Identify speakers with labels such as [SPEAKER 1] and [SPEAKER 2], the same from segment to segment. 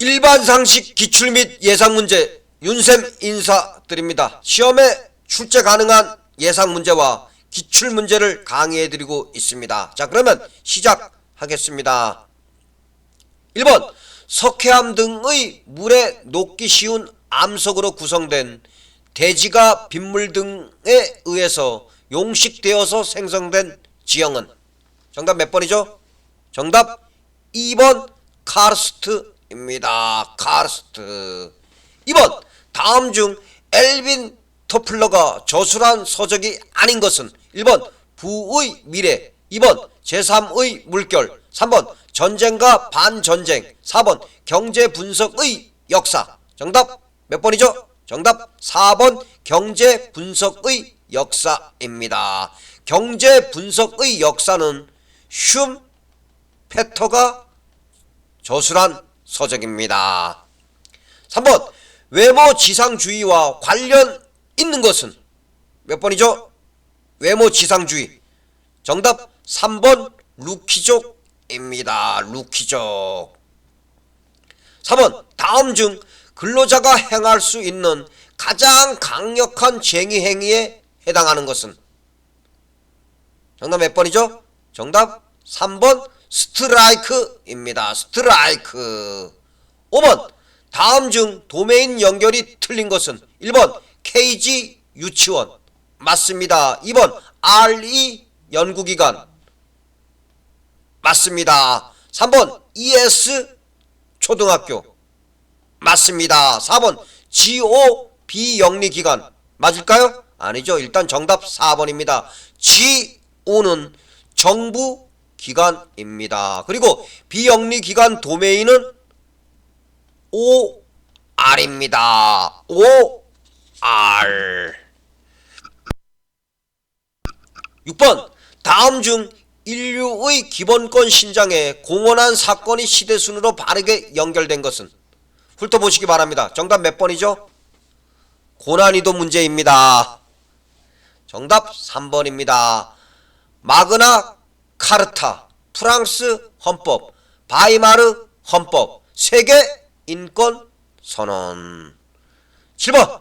[SPEAKER 1] 일반 상식 기출 및 예상 문제 윤쌤 인사드립니다. 시험에 출제 가능한 예상 문제와 기출 문제를 강의해 드리고 있습니다. 자, 그러면 시작하겠습니다. 1번 석회암 등의 물에 녹기 쉬운 암석으로 구성된 대지가 빗물 등에 의해서 용식되어서 생성된 지형은 정답 몇 번이죠? 정답 2번 카르스트 입니다. 카르스트. 2번 다음 중 엘빈 토플러가 저술한 서적이 아닌 것은 1번 부의 미래 2번 제3의 물결 3번 전쟁과 반전쟁 4번 경제 분석의 역사 정답 몇 번이죠? 정답 4번 경제 분석의 역사입니다. 경제 분석의 역사는 슘 페터가 저술한 서적입니다. 3번 외모 지상주의와 관련 있는 것은 몇 번이죠? 외모 지상주의. 정답 3번 루키족입니다. 루키족. 3번 다음 중 근로자가 행할 수 있는 가장 강력한 쟁의 행위에 해당하는 것은 정답 몇 번이죠? 정답 3번 스트라이크입니다. 스트라이크. 5번 다음 중 도메인 연결이 틀린 것은 1번 KG 유치원 맞습니다. 2번 RE 연구기관 맞습니다. 3번 ES 초등학교 맞습니다. 4번 GO 비영리기관 맞을까요? 아니죠. 일단 정답 4번입니다. GO는 정부 기관입니다. 그리고 비영리기관 도메인은 OR입니다. OR 6번 다음 중 인류의 기본권 신장에 공헌한 사건이 시대순으로 바르게 연결된 것은 훑어보시기 바랍니다. 정답 몇 번이죠? 고난이도 문제입니다. 정답 3번입니다. 마그나 카르타, 프랑스 헌법, 바이마르 헌법, 세계 인권 선언. 7번.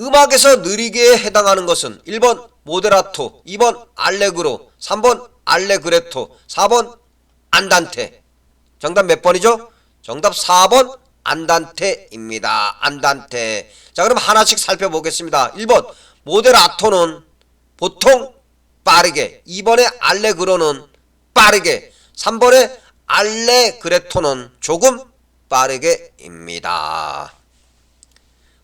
[SPEAKER 1] 음악에서 느리게에 해당하는 것은 1번 모데라토, 2번 알레그로, 3번 알레그레토, 4번 안단테. 정답 몇 번이죠? 정답 4번 안단테입니다. 안단테. 자, 그럼 하나씩 살펴보겠습니다. 1번 모데라토는 보통 빠르게, 2번에 알레그로는 빠르게, 3번에 알레그레토는 조금 빠르게입니다.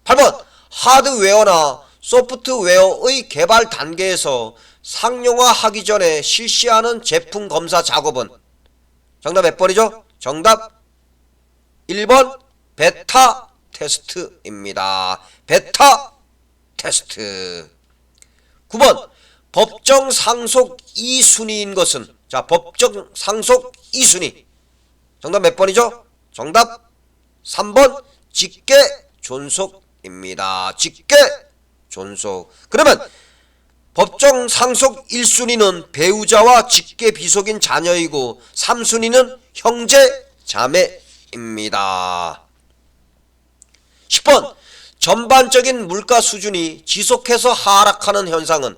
[SPEAKER 1] 8번 하드웨어나 소프트웨어의 개발 단계에서 상용화하기 전에 실시하는 제품 검사 작업은 정답 몇 번이죠? 정답 1번 베타 테스트입니다. 베타 테스트 9번 법정 상속 2순위인 것은 자 법정 상속 2순위 정답 몇 번이죠? 정답 3번 직계 존속입니다. 직계 존속 그러면 법정 상속 1순위는 배우자와 직계 비속인 자녀이고 3순위는 형제 자매입니다. 10번 전반적인 물가 수준이 지속해서 하락하는 현상은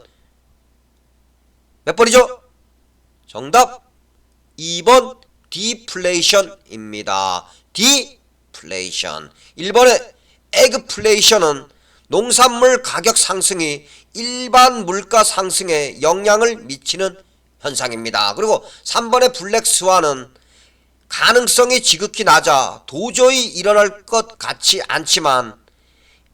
[SPEAKER 1] 몇 번이죠? 정답 2번 디플레이션입니다. 디플레이션 1번의 에그플레이션은 농산물 가격 상승이 일반 물가 상승에 영향을 미치는 현상입니다. 그리고 3번의 블랙스완은 가능성이 지극히 낮아 도저히 일어날 것 같지 않지만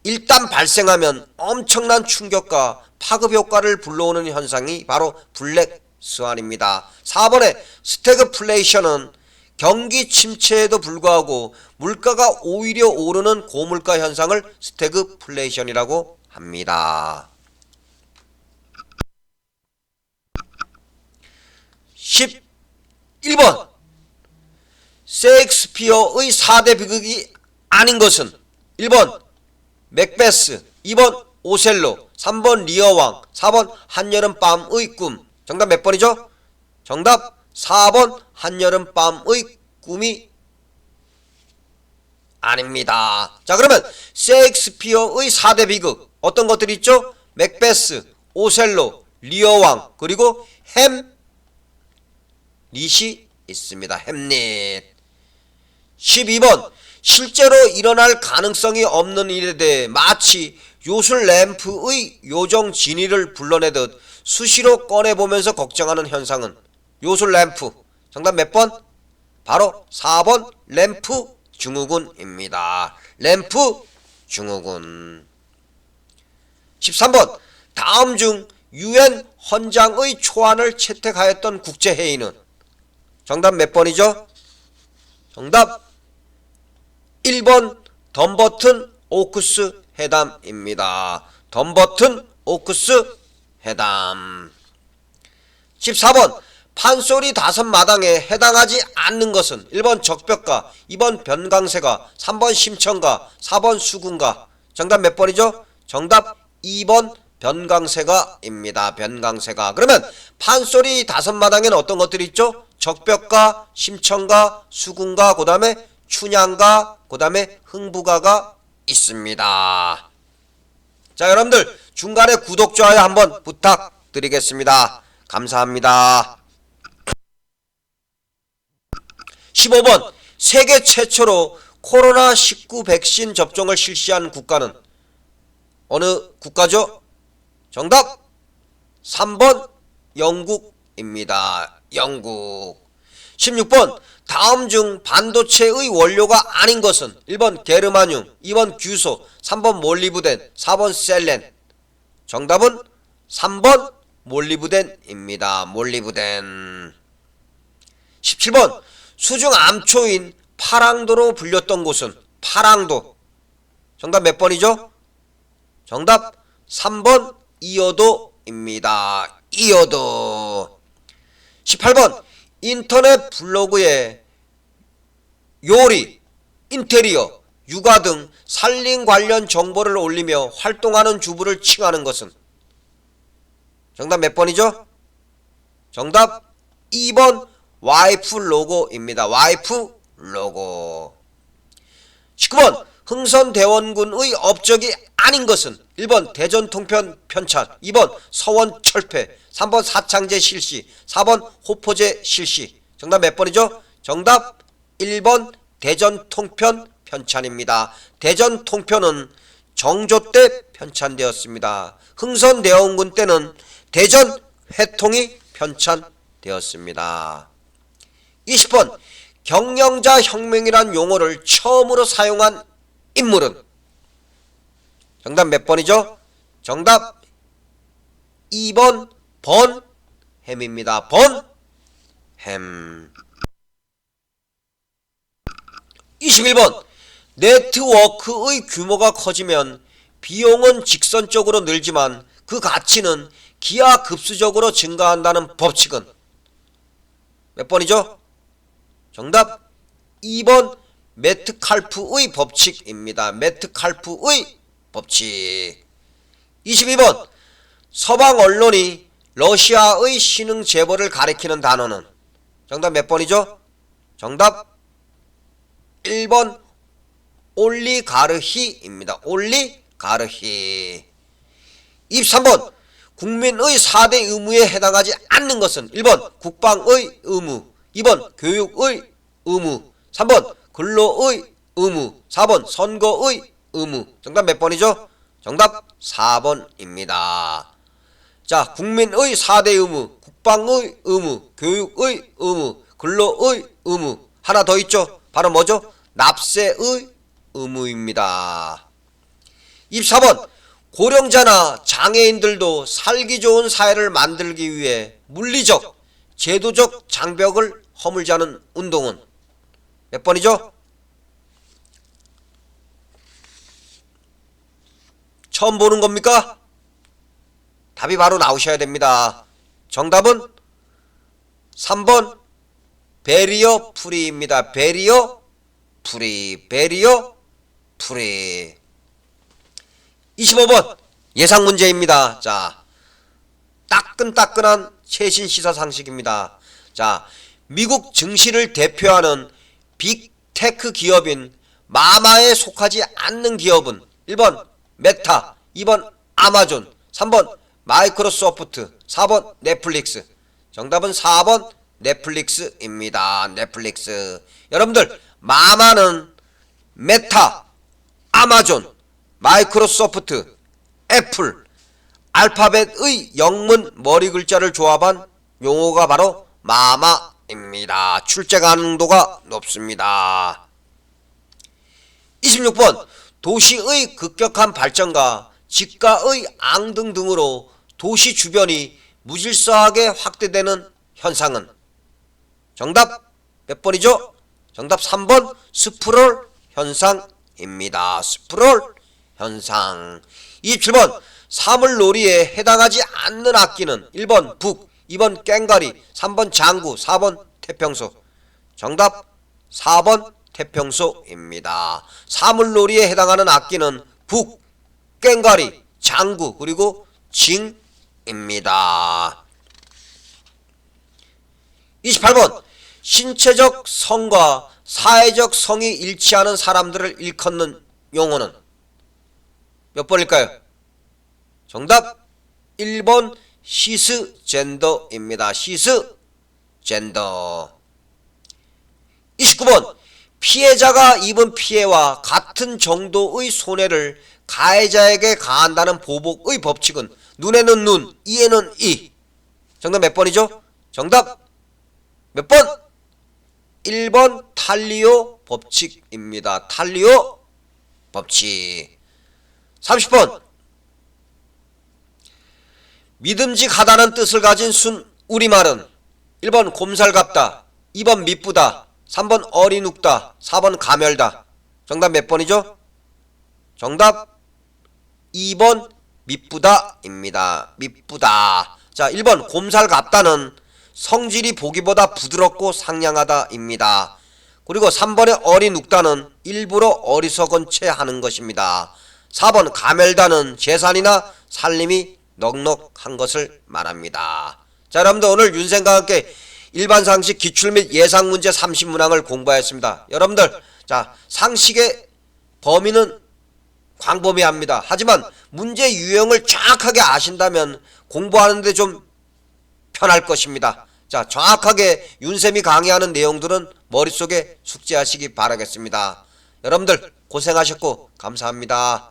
[SPEAKER 1] 일단 발생하면 엄청난 충격과 파급 효과를 불러오는 현상이 바로 블랙 스완입니다. 4번의 스태그플레이션은 경기 침체에도 불구하고 물가가 오히려 오르는 고물가 현상을 스태그플레이션이라고 합니다. 11번 셰익스피어의 4대 비극이 아닌 것은 1번 맥베스 2번 오셀로 3번 리어왕 4번 한여름밤의 꿈 정답 몇 번이죠? 정답 4번 한여름밤의 꿈이 아닙니다. 자 그러면 셰익스피어의 4대 비극 어떤 것들이 있죠? 맥베스, 오셀로, 리어왕 그리고 햄릿이 있습니다. 햄릿 12번 실제로 일어날 가능성이 없는 일에 대해 마치 요술 램프의 요정 진이를 불러내듯 수시로 꺼내보면서 걱정하는 현상은 요술 램프 정답 몇 번? 바로 4번 램프 증후군입니다. 램프 증후군 13번 다음 중 유엔 헌장의 초안을 채택하였던 국제회의는 정답 몇 번이죠? 정답 1번 덤버튼 오크스 회담입니다. 덤버튼 오크스 회담 14번 판소리 다섯 마당에 해당하지 않는 것은 1번 적벽가, 2번 변강세가, 3번 심청가, 4번 수군가. 정답 몇 번이죠? 정답 2번 변강세가입니다. 변강세가. 그러면 판소리 다섯 마당에는 어떤 것들이 있죠? 적벽가, 심청가, 수군가, 그 다음에 춘향가, 그 다음에 흥부가가 있습니다. 자, 여러분들 중간에 구독, 좋아요 한번 부탁드리겠습니다. 감사합니다. 15번 세계 최초로 코로나19 백신 접종을 실시한 국가는 어느 국가죠? 정답 3번 영국입니다. 영국 16번 다음 중 반도체의 원료가 아닌 것은 1번 게르마늄, 2번 규소, 3번 몰리브덴, 4번 셀렌 정답은 3번 몰리브덴입니다. 몰리브덴 17번 수중 암초인 파랑도로 불렸던 곳은 파랑도 정답 몇 번이죠? 정답 3번 이어도입니다. 이어도 18번 인터넷 블로그에 요리, 인테리어, 육아 등 살림 관련 정보를 올리며 활동하는 주부를 칭하는 것은 정답 몇 번이죠? 정답 2번 와이프 로고입니다. 와이프 로고 19번 흥선대원군의 업적이 아닌 것은 1번 대전 통편 편찬 2번 서원 철폐 3번 사창제 실시 4번 호포제 실시 정답 몇 번이죠? 정답 1번 대전 통편 편찬입니다. 대전 통편은 정조 때 편찬되었습니다. 흥선대원군 때는 대전 회통이 편찬되었습니다. 20번 경영자 혁명이란 용어를 처음으로 사용한 인물은 정답 몇 번이죠? 정답 2번 번햄입니다. 번햄 21번 네트워크의 규모가 커지면 비용은 직선적으로 늘지만 그 가치는 기하급수적으로 증가한다는 법칙은 몇 번이죠? 정답 2번 메트칼프의 법칙입니다. 메트칼프의 법칙 22번 서방 언론이 러시아의 신흥 재벌을 가리키는 단어는 정답 몇 번이죠? 정답 1번 올리가르히입니다. 올리가르히 23번 국민의 4대 의무에 해당하지 않는 것은 1번 국방의 의무 2번 교육의 의무 3번 근로의 의무 4번 선거의 의무 정답 몇 번이죠? 정답 4번입니다. 자 국민의 4대 의무 국방의 의무 교육의 의무 근로의 의무 하나 더 있죠? 바로 뭐죠? 납세의 의무입니다. 24번 고령자나 장애인들도 살기 좋은 사회를 만들기 위해 물리적, 제도적 장벽을 허물자는 운동은 몇 번이죠? 처음 보는 겁니까? 답이 바로 나오셔야 됩니다. 정답은 3번 베리어 프리입니다. 베리어 프리, 베리어 프리. 25번 예상 문제입니다. 자, 따끈따끈한 최신 시사 상식입니다. 자, 미국 증시를 대표하는 빅테크 기업인 마마에 속하지 않는 기업은 1번 메타, 2번 아마존, 3번 마이크로소프트, 4번 넷플릭스. 정답은 4번 넷플릭스입니다. 넷플릭스. 여러분들 마마는 메타, 아마존, 마이크로소프트, 애플, 알파벳의 영문 머리 글자를 조합한 용어가 바로 마마입니다. 출제 가능도가 높습니다. 26번 도시의 급격한 발전과 집가의 앙등 등으로 도시 주변이 무질서하게 확대되는 현상은 정답 몇 번이죠? 정답 3번 스프롤 현상입니다. 스프롤 현상 27번 사물놀이에 해당하지 않는 악기는 1번 북, 2번 깽가리, 3번 장구, 4번 태평소 정답 4번 태평소입니다. 사물놀이에 해당하는 악기는 북, 깽가리, 장구 그리고 징입니다. 28번 신체적 성과 사회적 성이 일치하는 사람들을 일컫는 용어는 몇 번일까요? 정답 1번 시스젠더입니다. 시스젠더 29번 피해자가 입은 피해와 같은 정도의 손해를 가해자에게 가한다는 보복의 법칙은 눈에는 눈, 이에는 이. 정답 몇 번이죠? 정답 몇 번? 1번 탈리오 법칙입니다. 탈리오 법칙. 30번 믿음직하다는 뜻을 가진 순 우리말은 1번 곰살갑다, 2번 미쁘다, 3번 어리눅다, 4번 가멸다. 정답 몇 번이죠? 정답 2번 미쁘다입니다. 미쁘다. 자, 1번 곰살갑다는 성질이 보기보다 부드럽고 상냥하다입니다. 그리고 3번의 어리눅다는 일부러 어리석은 채 하는 것입니다. 4번 가멸다는 재산이나 살림이 넉넉한 것을 말합니다. 자, 여러분들 오늘 윤생과 함께 일반 상식 기출 및 예상 문제 30문항을 공부하였습니다. 여러분들, 자, 상식의 범위는 광범위합니다. 하지만 문제 유형을 정확하게 아신다면 공부하는데 좀 편할 것입니다. 자, 정확하게 윤쌤이 강의하는 내용들은 머릿속에 숙지하시기 바라겠습니다. 여러분들 고생하셨고 감사합니다.